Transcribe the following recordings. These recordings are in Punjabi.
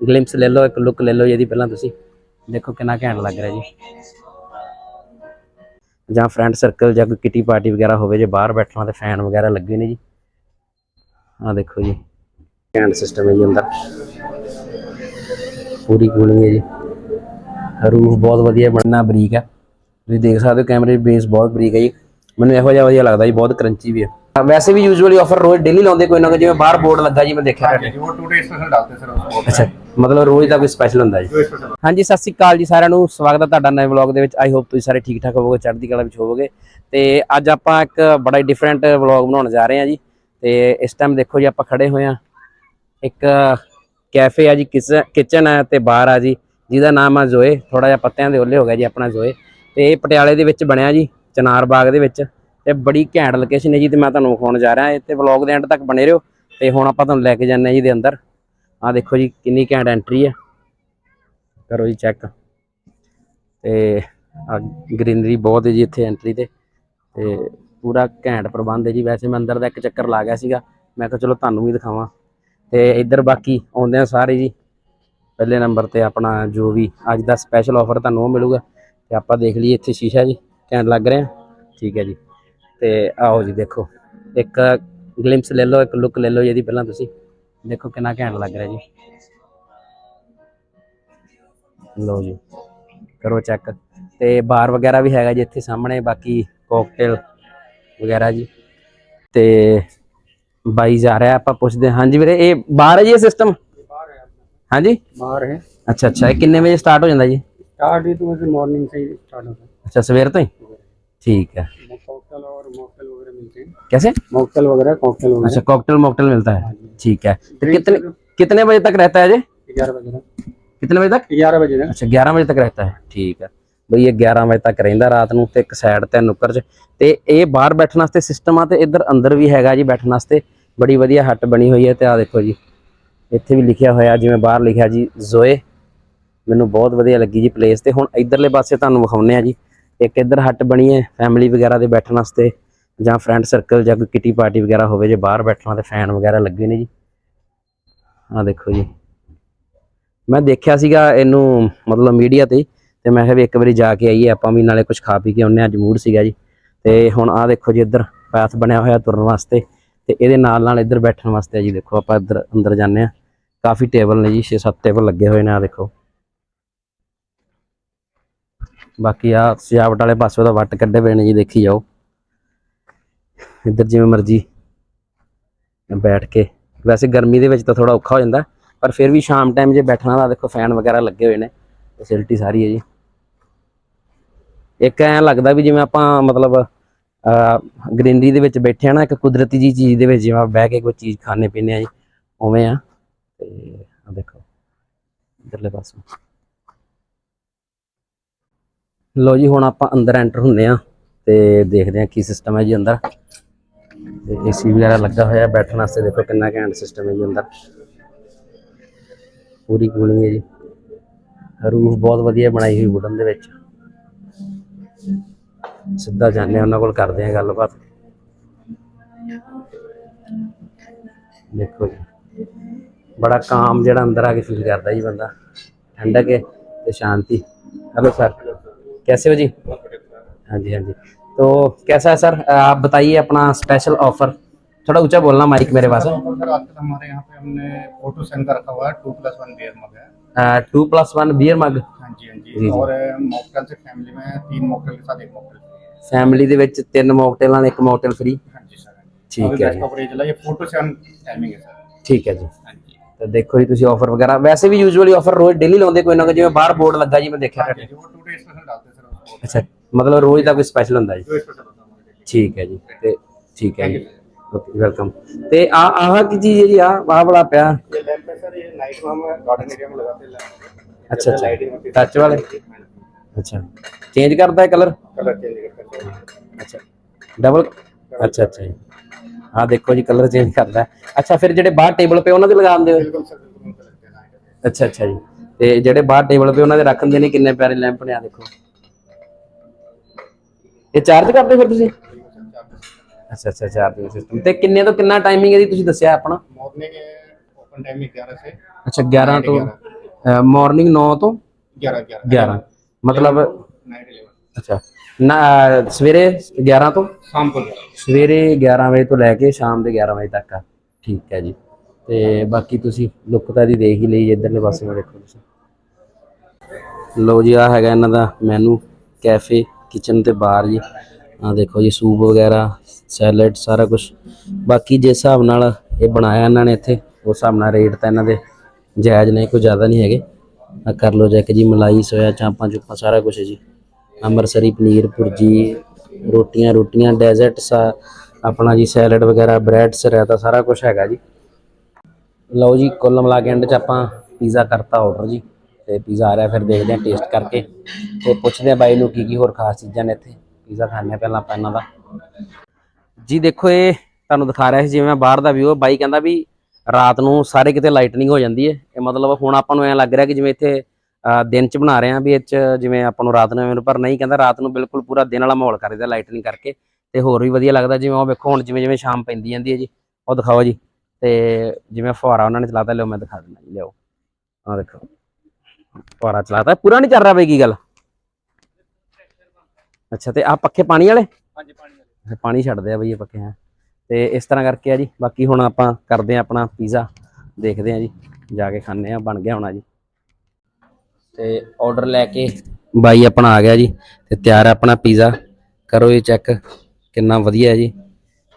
ਗਲਿੰਪਸ ਲੈ ਲਓ ਇੱਕ ਲੁੱਕ ਲੈ ਲਓ ਇਹਦੀ ਪਹਿਲਾਂ ਤੁਸੀਂ। ਦੇਖੋ ਕਿੰਨਾ ਘੈਂਟ ਲੱਗ ਰਿਹਾ ਜੀ। ਜਾਂ ਫਰੈਂਡ ਸਰਕਲ ਜਾਂ ਕੋਈ ਕਿਟੀ ਪਾਰਟੀ ਵਗੈਰਾ ਹੋਵੇ ਜੇ ਬਾਹਰ ਬੈਠਣਾ ਤੇ ਫੈਨ ਵਗੈਰਾ ਲੱਗੇ ਨੇ ਜੀ। ਆ ਦੇਖੋ ਜੀ ਘੈਂਟ ਸਿਸਟਮ ਹੈ ਜੀ ਅੰਦਰ ਪੂਰੀ ਕੂਲਿੰਗ ਹੈ ਜੀ ਰੂਫ ਬਹੁਤ ਵਧੀਆ ਬਣਨਾ ਬਰੀਕ ਹੈ। ਤੁਸੀਂ ਦੇਖ ਸਕਦੇ ਹੋ ਕੈਮਰੇ ਦੀ ਬੇਸ ਬਹੁਤ ਬਰੀਕ ਹੈ ਜੀ। ਮੈਨੂੰ ਇਹੋ ਜਿਹਾ ਵਧੀਆ ਲੱਗਦਾ ਜੀ ਬਹੁਤ ਕਰੰਚੀ ਵੀ ਹੈ। ਵੈਸੇ ਵੀ ਯੂਜੂਅਲੀ ਆਫਰ ਰੋਜ਼ ਡੇਲੀ ਲਾਉਂਦੇ ਕੋਈ ਨਾ ਕੋਈ ਜਿਵੇਂ ਬਾਹਰ ਬੋਰਡ ਲੱਗਾ ਜੀ ਮੈਂ ਦੇਖਿਆ ਜੀ ਉਹ 2 ਡੇਸ ਤੋਂ ਡਾਲਦੇ ਸਰ ਅੱਛਾ। ਮਤਲਬ ਰੋਜ਼ ਦਾ ਕੋਈ ਸਪੈਸ਼ਲ ਹੁੰਦਾ ਜੀ। ਹਾਂਜੀ ਸਤਿ ਸ੍ਰੀ ਅਕਾਲ ਜੀ ਸਾਰਿਆਂ ਨੂੰ। ਸਵਾਗਤ ਹੈ ਤੁਹਾਡਾ ਨਵੇਂ ਵਲੌਗ ਦੇ ਵਿੱਚ। ਆਈ ਹੋਪ ਤੁਸੀਂ ਸਾਰੇ ਠੀਕ ਠਾਕ ਹੋਵੋਗੇ ਚੜ੍ਹਦੀ ਕਲਾ ਵਿੱਚ ਹੋਵੋਗੇ। ਤੇ ਅੱਜ ਆਪਾਂ ਇੱਕ ਬੜਾ ਹੀ ਡਿਫਰੈਂਟ ਵਲੌਗ ਬਣਾਉਣ ਜਾ ਰਹੇ ਹਾਂ ਜੀ। ਤੇ ਇਸ ਟਾਈਮ ਦੇਖੋ ਜੀ ਆਪਾਂ ਖੜੇ ਹੋਏ ਆ ਇੱਕ ਕੈਫੇ ਆ ਜੀ ਕਿਚਨ ਆ ਤੇ ਬਾਹਰ ਆ ਜੀ। ਜਿਹਦਾ ਨਾਮ ਆ ਜ਼ੋਏ ਥੋੜਾ ਜਿਹਾ ਪੱਤਿਆਂ ਦੇ ਉੱਲੇ ਹੋ ਗਿਆ ਜੀ ਆਪਣਾ ਜ਼ੋਏ ਤੇ ਇਹ ਪਟਿਆਲੇ ਦੇ ਵਿੱਚ ਬਣਿਆ ਜੀ ਚਨਾਰ ਬਾਗ ਦੇ ਵਿੱਚ। ਤੇ ਬੜੀ ਘੈਂਟ ਲੋਕੇਸ਼ਨ ਹੈ ਜੀ ਤੇ ਮੈਂ ਤੁਹਾਨੂੰ ਵਿਖਾਉਣ ਜਾ ਰਿਹਾ। ਤੇ ਵਲੌਗ ਦੇ ਐਂਡ ਤੱਕ ਬਣੇ ਰਹੋ। ਤੇ ਹੁਣ ਆਪਾਂ ਤੁਹਾਨੂੰ ਲੈ ਕੇ ਜਾਂਦੇ ਆ ਜੀ ਦੇ ਅੰਦਰ। ਆ ਦੇਖੋ ਜੀ ਕਿੰਨੀ ਘੈਂਟ ਐਂਟਰੀ ਹੈ ਕਰੋ ਜੀ ਚੈੱਕ ਤੇ ਆ ਗ੍ਰੀਨਰੀ ਬਹੁਤ ਹੈ ਜੀ ਇੱਥੇ ਐਂਟਰੀ ਤੇ। ਤੇ ਪੂਰਾ ਘੈਂਟ ਪ੍ਰਬੰਧ ਹੈ ਜੀ। ਵੈਸੇ ਮੈਂ ਅੰਦਰ ਦਾ ਇੱਕ ਚੱਕਰ ਲਾ ਗਿਆ ਸੀਗਾ। ਮੈਂ ਕਿਹਾ ਚਲੋ ਤੁਹਾਨੂੰ ਵੀ ਦਿਖਾਵਾਂ। ਤੇ ਇੱਧਰ ਬਾਕੀ ਆਉਂਦੇ ਆ ਸਾਰੇ ਜੀ। ਪਹਿਲੇ ਨੰਬਰ ਤੇ ਆਪਣਾ ਜੋ ਵੀ ਅੱਜ ਦਾ ਸਪੈਸ਼ਲ ਆਫਰ ਤੁਹਾਨੂੰ ਉਹ ਮਿਲੂਗਾ। ਤੇ ਆਪਾਂ ਦੇਖ ਲਈਏ ਇੱਥੇ ਸ਼ੀਸ਼ਾ ਜੀ। ਘੈਂਟ ਲੱਗ ਰਿਹਾ। ਠੀਕ ਹੈ ਜੀ। ਤੇ ਆਓ ਜੀ ਦੇਖੋ। ਇੱਕ ਗਲਿੰਪਸ ਲੈ ਲਓ, ਇੱਕ ਲੁੱਕ ਲੈ ਲਓ ਜੀ ਪਹਿਲਾਂ ਤੁਸੀਂ। ਦੇਖੋ ਕਿੰਨਾ ਘੈਂਟ ਲੱਗ ਰਿਹਾ ਜੀ ਲਓ ਜੀ ਕਰੋ ਚੈੱਕ ਤੇ ਬਾਰ ਵਗੈਰਾ ਵੀ ਹੈਗਾ ਜੀ ਇੱਥੇ ਸਾਹਮਣੇ ਬਾਕੀ ਕੋਕਟੇਲ ਵਗੈਰਾ ਜੀ ਤੇ ਬਾਈ ਜਾ ਰਿਹਾ ਆਪਾਂ ਪੁੱਛਦੇ ਹਾਂ ਹਾਂਜੀ ਵੀਰੇ ਇਹ ਬਾਹਰ ਹੈ ਜੀ ਇਹ ਸਿਸਟਮ ਹਾਂਜੀ बाहर है ਅੱਛਾ ਅੱਛਾ ਇਹ ਕਿੰਨੇ ਵਜੇ ਸਟਾਰਟ ਹੋ ਜਾਂਦਾ ਜੀ स्टार्ट ही तो वैसे मॉर्निंग से ही स्टार्ट होता ਅੱਛਾ ਸਵੇਰ ਤੋਂ ਹੀ ਠੀਕ है है कॉकटेल और मॉकटेल वगैरह मिलते हैं कैसे मॉकटेल वगैरह कॉकटेल वगैरह अच्छा कॉकटेल मॉकटेल मिलता है ठीक है तो कितने कितने बजे तक रहता है जी ग्यारह बजे तक कितने बजे तक ग्यारह बजे तक ਅੱਛਾ 11 ਵਜੇ ਤੱਕ ਰਹਿੰਦਾ ਹੈ ਠੀਕ ਹੈ ਬਈ ਇਹ 11 ਵਜੇ ਤੱਕ ਰਹਿੰਦਾ ਰਾਤ ਨੂੰ ਤੇ ਇੱਕ ਸਾਈਡ ਤੇ ਨੁੱਕਰ 'ਚ ਤੇ ਇਹ ਬਾਹਰ ਬੈਠਣ ਵਾਸਤੇ ਸਿਸਟਮ ਆ ਤੇ ਇੱਧਰ ਅੰਦਰ ਵੀ ਹੈਗਾ ਜੀ ਬੈਠਣ ਵਾਸਤੇ ਬੜੀ ਵਧੀਆ ਹੱਟ ਬਣੀ ਹੋਈ ਹੈ ਤੇ ਆ ਦੇਖੋ ਜੀ ਇੱਥੇ ਵੀ ਲਿਖਿਆ ਹੋਇਆ ਜਿਵੇਂ ਬਾਹਰ ਲਿਖਿਆ ਜੀ ਜ਼ੋਏ ਮੈਨੂੰ ਬਹੁਤ ਵਧੀਆ ਲੱਗੀ ਜੀ ਪਲੇਸ ਤੇ ਹੁਣ ਇਧਰਲੇ ਪਾਸੇ ਤੁਹਾਨੂੰ ਵਿਖਾਉਨੇ ਆ ਜੀ ਇੱਕ ਇੱਧਰ ਹੱਟ ਬਣੀ ਹੈ ਫੈਮਿਲੀ ਵਗੈਰਾ ਦੇ ਬੈਠਣ ਵਾਸਤੇ ਜਾਂ ਫਰੈਂਡ ਸਰਕਲ ਜਾਂ ਕੋਈ ਕਿਟੀ ਪਾਰਟੀ ਵਗੈਰਾ ਹੋਵੇ ਜੇ ਬਾਹਰ ਬੈਠਣਾ ਤੇ ਫੈਨ ਵਗੈਰਾ ਲੱਗੇ ਨੇ ਜੀ। ਆ ਦੇਖੋ ਜੀ। ਮੈਂ ਦੇਖਿਆ ਸੀਗਾ ਇਹਨੂੰ ਮਤਲਬ ਮੀਡੀਆ ਤੇ ਹੀ, ਤੇ ਮੈਂ ਕਿਹਾ ਵੀ ਇੱਕ ਵਾਰੀ ਜਾ ਕੇ ਆਈਏ ਆਪਾਂ ਵੀ ਨਾਲੇ ਕੁਝ ਖਾ ਪੀ ਕੇ ਆਉਂਦੇ ਹਾਂ ਅੱਜ ਮੂਡ ਸੀਗਾ ਜੀ। ਤੇ ਹੁਣ ਆਹ ਦੇਖੋ ਜੀ ਇੱਧਰ ਪਾਥ ਬਣਿਆ ਹੋਇਆ ਤੁਰਨ ਵਾਸਤੇ ਤੇ ਇਹਦੇ ਨਾਲ ਨਾਲ ਇੱਧਰ ਬੈਠਣ ਵਾਸਤੇ ਜੀ ਦੇਖੋ ਆਪਾਂ ਇੱਧਰ ਅੰਦਰ ਜਾਂਦੇ ਆ ਕਾਫੀ ਟੇਬਲ ਨੇ ਜੀ 6-7 ਟੇਬਲ ਲੱਗੇ ਹੋਏ ਨੇ ਆ ਦੇਖੋ। ਬਾਕੀ ਆ ਸਜਾਵਟ ਵਾਲੇ ਪਾਸੇ ਉਹਦਾ ਵੱਟ ਕੱਢੇ ਪਏ ਨੇ ਜੀ ਦੇਖੀ ਜਾਓ। ਇੱਧਰ ਜਿਵੇਂ ਮਰਜ਼ੀ ਬੈਠ ਕੇ। ਵੈਸੇ ਗਰਮੀ ਦੇ ਵਿੱਚ ਤਾਂ ਥੋੜਾ ਔਖਾ ਹੋ ਜਾਂਦਾ, ਪਰ ਫਿਰ ਵੀ ਸ਼ਾਮ ਟਾਈਮ ਜੇ ਬੈਠਣਾ ਦਾ ਦੇਖੋ ਫੈਨ ਵਗੈਰਾ ਲੱਗੇ ਹੋਏ ਨੇ ਫੈਸਿਲਿਟੀ ਸਾਰੀ ਹੈ ਜੀ। ਇੱਕ ਐਂ ਲੱਗਦਾ ਵੀ ਜਿਵੇਂ ਆਪਾਂ ਮਤਲਬ ਗ੍ਰੀਨਰੀ ਦੇ ਵਿੱਚ ਬੈਠੇ ਆ ਨਾ, ਇੱਕ ਕੁਦਰਤੀ ਜੀ ਚੀਜ਼ ਦੇ ਵਿੱਚ ਜਿਵੇਂ ਬਹਿ ਕੇ ਕੋਈ ਚੀਜ਼ ਖਾਣੇ ਪੀਣੇ ਆ ਜੀ, ਉਵੇਂ ਆ। ਤੇ ਆ ਦੇਖੋ, ਇਧਰਲੇ ਪਾਸੋਂ। ਲੋ ਜੀ, ਹੁਣ ਆਪਾਂ ਅੰਦਰ ਐਂਟਰ ਹੁੰਦੇ ਆ ਤੇ ਦੇਖਦੇ ਆ ਕੀ ਸਿਸਟਮ ਹੈ ਜੀ ਅੰਦਰ। ਤੇ ਏਸੀ ਵਗੈਰਾ ਲੱਗਾ ਹੋਇਆ, ਬੈਠਣ ਵਾਸਤੇ ਦੇਖੋ ਕਿੰਨਾ ਘੈਂਟ ਸਿਸਟਮ ਹੈ ਜੀ ਅੰਦਰ। ਪੂਰੀ ਕੂਲਿੰਗ ਹੈ ਜੀ। ਰੂਫ ਬਹੁਤ ਵਧੀਆ ਬਣਾਈ ਹੋਈ ਵੁੱਡਨ ਦੇ ਵਿੱਚ। ਸਿੱਧਾ ਜਾਣੇ ਉਹਨਾਂ ਕੋਲ ਕਰਦੇ ਆ ਗੱਲਬਾਤ। ਦੇਖੋ ਜੀ। ਬੜਾ ਕਾਮ ਜਿਹੜਾ ਅੰਦਰ ਆ ਕੇ ਫੀਲ ਕਰਦਾ ਜੀ ਬੰਦਾ। ਠੰਡਕ ਹੈ ਤੇ ਸ਼ਾਂਤੀ। ਹੈਲੋ ਸਰ ਕੈਸੇ ਹੋ ਜੀ? ਹਾਂਜੀ ਹਾਂਜੀ। तो कैसा है सर आप बताइए अपना स्पेशल ऑफर थोड़ा ऊंचा बोलना माइक मेरे पास और सर आजकल हमारे यहाँ पे हमने फोटो सेंड का रखा हुआ है two plus one beer mug है two plus one beer mug हाँ जी हाँ जी, जी जी। और मॉकटेल से फैमिली में तीन मॉकटेल के साथ एक मॉकटेल ਫੈਮਿਲੀ ਦੇ ਵਿੱਚ ਤਿੰਨ ਮੌਕਟੇਲਾਂ ਨਾਲ ਇੱਕ ਮੌਕਟੇਲ ਫ੍ਰੀ हाँ जी सर ठीक है जी कवरेज ये फोटो सेंड टाइमिंग है सर ਠੀਕ ਹੈ ਜੀ हाँ जी ਤਾਂ ਦੇਖੋ ਜੀ ਤੁਸੀਂ ਆਫਰ ਵਗੈਰਾ ਵੈਸੇ ਵੀ ਯੂਜੂਅਲੀ ਆਫਰ ਰੋਜ਼ ਡੇਲੀ ਲਾਉਂਦੇ ਕੋਈ ਨਾ ਕੋਈ ਜਿਵੇਂ ਬਾਹਰ ਬੋਰਡ ਲੱਗਾ ਜੀ ਮੈਂ ਦੇਖਿਆ हाँ जी वो टू डे स्पेशल डालते हैं सर उसको ਅੱਛਾ ਮਤਲਬ ਰੋਜ਼ ਦਾ ਕੋਈ ਸਪੈਸ਼ਲ ਹੁੰਦਾ ਜੀ टू स्पेशल होता है हमारे लिए। ਠੀਕ ਹੈ ਜੀ ਤੇ ਠੀਕ ਹੈ ਜੀ ਓਕੇ ਵੈਲਕਮ ਤੇ ਆ ਆਹ ਕੀ ਚੀਜ਼ ਹੈ ਜੀ ਆ ਆਹ ਬੜਾ ਪਿਆ ये लैंप है सर ये नाइट में हम गार्डन एरिया में लगाते हैं लैंप ਅੱਛਾ ਅੱਛਾ लाइटिंग होती है ਟੱਚ ਵਾਲੇ ਅੱਛਾ ਚੇਂਜ करता है कलर कलर चेंज करते हैं ਅੱਛਾ ਡਬਲ ਅੱਛਾ ਅੱਛਾ ਜੀ ਆ ਦੇਖੋ ਜੀ ਕਲਰ ਚੇਂਜ ਕਰਦਾ ਹੈ। ਅੱਛਾ ਫਿਰ ਜਿਹੜੇ ਬਾਹਰ ਟੇਬਲ ਪੇ ਉਹਨਾਂ ਦੇ ਲਗਾ ਦਿੰਦੇ ਹੋ बिल्कुल सर बिल्कुल उनका लगते हैं नाइट ਅੱਛਾ ਅੱਛਾ ਜੀ ਤੇ ਜਿਹੜੇ ਬਾਹਰ ਟੇਬਲ ਪੇ ਉਹਨਾਂ ਦੇ ਰੱਖ ਦਿੰਦੇ ਨੇ ਕਿੰਨੇ ਪਿਆਰੇ ਲੈਂਪ ਨੇ ਆ ਦੇਖੋ ਇਹ ਚਾਰਜ ਕਰਦੇ ਫਿਰ ਤੁਸੀਂ ਅੱਛਾ ਅੱਛਾ ਚਾਰਜਿੰਗ ਸਿਸਟਮ ਤੇ ਕਿੰਨੇ ਤੋਂ ਕਿੰਨਾ ਟਾਈਮਿੰਗ ਹੈ ਜੀ ਤੁਸੀਂ ਦੱਸਿਆ ਆਪਣਾ मॉर्निंग ओपन टाइम ग्यारह से ਅੱਛਾ 11 ਤੋਂ ਮਾਰਨਿੰਗ 9 ਤੋਂ 11 11 11 ਮਤਲਬ नाइट 11 ਅੱਛਾ ਨਾ ਸਵੇਰੇ 11 ਤੋਂ शाम को 11 ਸਵੇਰੇ 11 ਵਜੇ ਤੋਂ ਲੈ ਕੇ ਸ਼ਾਮ ਦੇ 11 ਵਜੇ ਤੱਕ ਆ ਠੀਕ ਹੈ ਜੀ ਤੇ ਬਾਕੀ ਤੁਸੀਂ ਲੁੱਕ ਤਾਂ ਦੀ ਦੇਖ ਹੀ ਲਈ ਜੀ, ਇੱਧਰਲੇ ਪਾਸੇ ਨੂੰ ਦੇਖੋ ਤੁਸੀਂ ਲਓ ਜੀ ਆ ਹੈਗਾ ਇਹਨਾਂ ਦਾ ਮੈਨੂ ਕੈਫੇ ਕਿਚਨ ਤੇ ਬਾਹਰ ਜੀ। ਆ ਦੇਖੋ ਜੀ, ਸੂਪ ਵਗੈਰਾ ਸੈਲਡ ਸਾਰਾ ਕੁਝ ਬਾਕੀ ਜਿਸ ਹਿਸਾਬ ਨਾਲ ਇਹ ਬਣਾਇਆ ਇਹਨਾਂ ਨੇ ਇੱਥੇ, ਉਸ ਹਿਸਾਬ ਨਾਲ ਰੇਟ ਤਾਂ ਇਹਨਾਂ ਦੇ ਜਾਇਜ਼ ਨੇ, ਕੋਈ ਜ਼ਿਆਦਾ ਨਹੀਂ ਹੈਗੇ। ਆ ਕਰ ਲਓ ਚੈੱਕ ਜੀ, ਮਲਾਈ, ਸੋਇਆ, ਚਾਂਪਾਂ, ਚੁੱਪਾਂ, ਸਾਰਾ ਕੁਝ ਹੈ ਜੀ। ਅੰਮ੍ਰਿਤਸਰੀ, ਪਨੀਰ, ਭੁਰਜੀ, ਰੋਟੀਆਂ ਰੋਟੀਆਂ ਡੈਜ਼ਰਟ ਆ ਆਪਣਾ ਜੀ ਸੈਲਡ ਵਗੈਰਾ ਬ੍ਰੈਡਸ ਰਾਇਤਾ ਸਾਰਾ ਕੁਝ ਹੈਗਾ ਜੀ। ਲਓ ਜੀ, ਕੁੱਲ ਮਿਲਾ ਕੇ ਐਂਡ 'ਚ ਆਪਾਂ ਪੀਜ਼ਾ ਕਰਤਾ ਆਰਡਰ ਜੀ। ਤੇ ਪੀਜ਼ਾ ਆ ਰਿਹਾ, ਫਿਰ ਦੇਖਦੇ ਹਾਂ ਟੇਸਟ ਕਰਕੇ ਤੇ ਪੁੱਛਦੇ ਹਾਂ ਬਾਈ ਨੂੰ ਕੀ ਕੀ ਹੋਰ ਖਾਸ ਚੀਜ਼ਾਂ ਨੇ ਇੱਥੇ। ਪੀਜ਼ਾ ਖਾਣੇ ਪਹਿਲਾਂ ਆਪਾਂ ਇਹਨਾਂ ਦਾ। ਜੀ ਦੇਖੋ ਇਹ ਤੁਹਾਨੂੰ ਦਿਖਾ ਰਿਹਾ ਸੀ ਜਿਵੇਂ ਬਾਹਰ ਦਾ ਵਿਊ ਬਾਈ ਕਹਿੰਦਾ ਵੀ ਰਾਤ ਨੂੰ ਸਾਰੇ ਕਿਤੇ ਲਾਈਟਨਿੰਗ ਹੋ ਜਾਂਦੀ ਹੈ। ਇਹ ਮਤਲਬ ਹੁਣ ਆਪਾਂ ਨੂੰ ਐਂ ਲੱਗ ਰਿਹਾ ਕਿ ਜਿਵੇਂ ਇੱਥੇ ਦਿਨ ਚ ਬਣਾ ਰਹੇ ਆ ਵੀ ਇਹ ਚ ਜਿਵੇਂ ਆਪਾਂ ਨੂੰ ਰਾਤ ਨੂੰ ਪਰ ਨਹੀਂ, ਕਹਿੰਦਾ ਰਾਤ ਨੂੰ ਬਿਲਕੁਲ ਪੂਰਾ ਦਿਨ ਵਾਲਾ ਮਾਹੌਲ ਕਰ ਦਿੰਦਾ ਲਾਈਟਨਿੰਗ ਕਰਕੇ। ਤੇ ਹੋਰ ਵੀ ਵਧੀਆ ਲੱਗਦਾ ਜਿਵੇਂ ਉਹ ਵੇਖੋ ਹੁਣ ਜਿਵੇਂ ਜਿਵੇਂ ਸ਼ਾਮ ਪੈਂਦੀ ਜਾਂਦੀ ਹੈ ਜੀ। ਉਹ ਦਿਖਾਓ ਜੀ। ਤੇ ਜਿਵੇਂ ਫੁਹਾਰਾ ਉਹਨਾਂ ਨੇ ਚਲਾਤਾ ਲਿਓ ਮੈਂ ਦਿਖਾ ਦਿੰਦਾ ਜੀ ਲਿਓ ਆਹ ਦੇਖੋ। ਫੁਹਾਰਾ ਚਲਾਤਾ ਪੂਰਾ ਨਹੀਂ ਚੱਲ ਰਿਹਾ ਬਈ ਕੀ ਗੱਲ ਅੱਛਾ ਤੇ ਆ ਪੱਖੇ ਪਾਣੀ ਵਾਲੇ ਹਾਂਜੀ ਪਾਣੀ ਅੱਛਾ, ਪਾਣੀ ਛੱਡਦੇ ਆ ਬਈ ਇਹ ਪੱਕੇ ਹੈ ਤੇ ਇਸ ਤਰ੍ਹਾਂ ਕਰਕੇ ਆ ਜੀ ਬਾਕੀ ਹੁਣ ਆਪਾਂ ਕਰਦੇ ਆ ਆਪਣਾ ਪੀਜ਼ਾ ਦੇਖਦੇ ਆ ਜੀ ਜਾ ਕੇ ਖਾਣੇ ਆ ਬਣ ਗਿਆ ਹੋਣਾ ਜੀ ਤੇ ਆਰਡਰ ਲੈ ਕੇ ਬਾਈ ਆਪਣਾ ਆ ਗਿਆ ਜੀ ਤੇ ਤਿਆਰ ਹੈ ਆਪਣਾ ਪੀਜ਼ਾ ਕਰੋ ਇਹ ਚੈੱਕ ਕਿੰਨਾ ਵਧੀਆ ਹੈ ਜੀ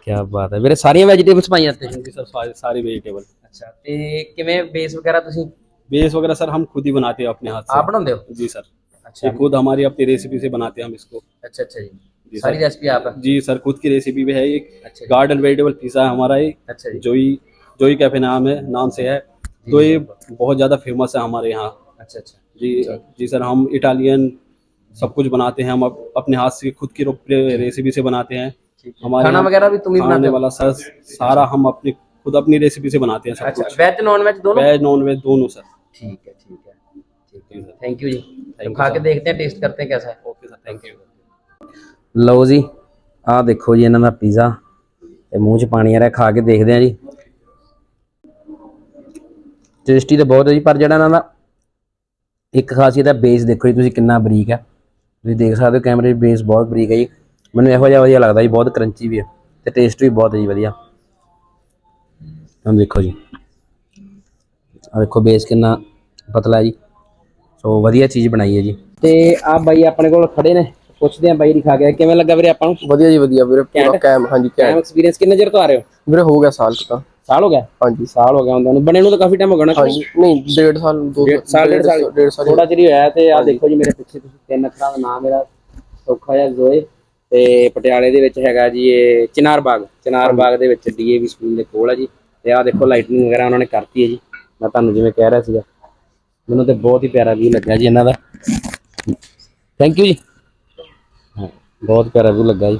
ਕੀ ਬਾਤ ਹੈ ਵੀਰੇ ਸਾਰੀਆਂ ਵੈਜੀਟੇਬਲਸ ਪਾਈਆਂ ਤੇ जी सर सारे सारे वेजिटेबल ਅੱਛਾ ਤੇ ਕਿਵੇਂ ਬੇਸ ਵਗੈਰਾ ਤੁਸੀਂ बेस वगैरह सर हम खुद ही बनाते हैं अपने हाथ से। आप बनाते हो? जी सर। अच्छा। ये खुद हमारी अपनी रेसिपी से बनाते हैं हम इसको। अच्छा अच्छा जी। जी सारी रेसिपी आप? जी सर खुद की रेसिपी भी है एक। अच्छा गार्डन वेजिटेबल पिज्जा है हमारा ये। अच्छा जोई जोई कैफ़े नाम है नाम से है। तो ये बहुत ज़्यादा फ़ेमस है हमारे यहाँ। अच्छा अच्छा। जी जी। सर हम इटालियन सब कुछ बनाते हैं। हम अपने हाथ से खुद की रेसिपी से बनाते हैं। हमारे खाना वगैरह भी तुम ही बनाने वाला सर सारा हम अपने खुद अपनी रेसिपी से बनाते हैं सब ਅੱਛਾ कुछ ਵੈਜ ਨਾਨ ਵੈਜ ਦੋਨੋਂ वेज नॉन वेज दोनों सर ठीक है ठीक है ठीक जी है sir thank you ji Thank तो you, खा के sir. देखते हैं टेस्ट करते हैं कैसा है ओके सर थैंक यू ਲਓ ਜੀ ਆਹ ਦੇਖੋ ਜੀ ਇਹਨਾਂ ਦਾ ਪੀਜ਼ਾ ਤੇ ਮੂੰਹ 'ਚ ਪਾਣੀ ਆ ਰਿਹਾ ਖਾ ਕੇ ਦੇਖਦੇ ਆ ਜੀ ਟੇਸਟੀ ਤਾਂ ਬਹੁਤ ਹੈ ਜੀ ਪਰ ਜਿਹੜਾ ਇਹਨਾਂ ਦਾ ਇੱਕ ਖਾਸੀਅਤ ਹੈ ਬੇਸ ਦੇਖੋ ਜੀ ਤੁਸੀਂ ਕਿੰਨਾ ਬਰੀਕ ਹੈ ਤੁਸੀਂ ਦੇਖ ਸਕਦੇ ਹੋ ਕੈਮਰੇ 'ਚ ਬੇਸ ਬਹੁਤ ਬਰੀਕ ਹੈ ਜੀ ਮੈਨੂੰ ਇਹੋ ਜਿਹਾ ਵਧੀਆ ਲੱਗਦਾ ਜੀ ਬਹੁਤ ਕਰੰਚੀ ਵੀ ਹੈ ਤੇ ਟੇਸਟ ਵੀ ਬਹੁਤ ਹੈ ਜੀ ਵਧੀਆ ਹੁਣ ਦੇਖੋ ਜੀ। ਆ ਦੇਖੋ ਬੇਸ ਕਿੰਨਾ ਪਤਲਾ ਹੈ ਜੀ। ਸੋ ਵਧੀਆ ਚੀਜ਼ ਬਣਾਈ ਹੈ ਜੀ। ਤੇ ਆ ਬਾਈ ਆਪਣੇ ਕੋਲ ਖੜੇ ਨੇ। ਪੁੱਛਦੇ ਆ ਬਾਈ ਦੀ ਖਾ ਕੇ ਕਿਵੇਂ ਲੱਗਾ ਵੀਰੇ ਆਪਾਂ ਨੂੰ? ਵਧੀਆ ਜੀ ਵਧੀਆ ਵੀਰੇ ਪੂਰਾ? ਕੈਮ ਹਾਂਜੀ ਕੈਮ ਐਕਸਪੀਰੀਅੰਸ ਕਿੰਨੇ ਚਿਰ ਤੋਂ ਆ ਰਹੇ ਹੋ? ਵੀਰੇ ਹੋ ਗਿਆ ਸਾਲ ਤਾਂ। ਸਾਲ ਹੋ ਗਿਆ? ਹਾਂਜੀ। ਸਾਲ ਹੋ ਗਿਆ ਹੁੰਦਾ ਨੂੰ। ਬਣੇ ਨੂੰ ਤਾਂ ਕਾਫੀ ਟਾਈਮ ਹੋ ਗਿਆ ਨਾ ਹਾਂਜੀ। ਨਹੀਂ ਡੇਢ ਸਾਲ ਦੋ ਸਾਲ ਡੇਢ ਸਾਲ ਡੇਢ ਸਾਲ। ਥੋੜਾ ਚਿਰ ਹੀ ਹੋਇਆ ਤੇ ਆ ਦੇਖੋ ਜੀ ਮੇਰੇ ਪਿੱਛੇ ਤੁਸੀਂ ਤਿੰਨ ਅੱਖਰਾਂ ਦਾ ਨਾਮ ਮੇਰਾ ਸੌਖਾ ਜਿਹਾ ਜ਼ੋਏ। ਤੇ ਪਟਿਆਲੇ ਦੇ ਵਿੱਚ ਹੈਗਾ ਜੀ ਇਹ ਚਿਨਾਰ ਬਾਗ। ਚਿਨਾਰ ਬਾਗ ਦੇ ਵਿੱਚ ਡੀਏਵੀ ਸਕੂਲ ਦੇ ਕੋਲ ਹੈ ਜੀ। ਤੇ ਆਹ ਦੇਖੋ ਲਾਈਟਨਿੰਗ ਵਗੈਰਾ ਉਹਨਾਂ ਨੇ ਕਰਤੀ ਹੈ ਜੀ। ਮੈਂ ਤੁਹਾਨੂੰ ਜਿਵੇਂ ਕਹਿ ਰਿਹਾ ਸੀਗਾ। ਮੈਨੂੰ ਤੇ ਬਹੁਤ ਹੀ ਪਿਆਰਾ ਵੀ ਲੱਗਾ ਜੀ ਇਹਨਾਂ ਦਾ। ਥੈਂਕ ਯੂ ਜੀ। ਬਹੁਤ ਪਿਆਰਾ ਵੀ ਲੱਗਾ ਜੀ।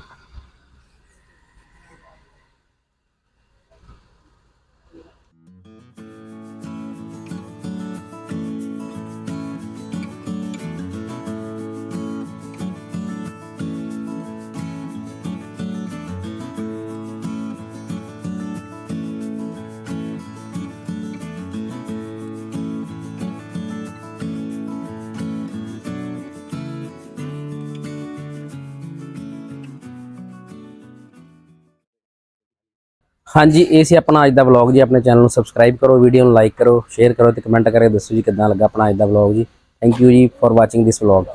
ਹਾਂਜੀ, ਇਹ ਸੀ ਆਪਣਾ ਅੱਜ ਦਾ ਵਲੌਗ ਜੀ। ਆਪਣੇ ਚੈਨਲ ਨੂੰ ਸਬਸਕ੍ਰਾਈਬ ਕਰੋ ਵੀਡੀਓ ਨੂੰ ਲਾਈਕ ਕਰੋ ਸ਼ੇਅਰ ਕਰੋ ਤੇ ਕਮੈਂਟ ਕਰਕੇ ਦੱਸੋ ਜੀ ਕਿੱਦਾਂ ਲੱਗਾ ਆਪਣਾ ਅੱਜ ਦਾ ਵਲੌਗ ਜੀ। ਥੈਂਕ ਯੂ ਜੀ ਫॉर ਵਾਚਿੰਗ ਦਿਸ ਵਲੌਗ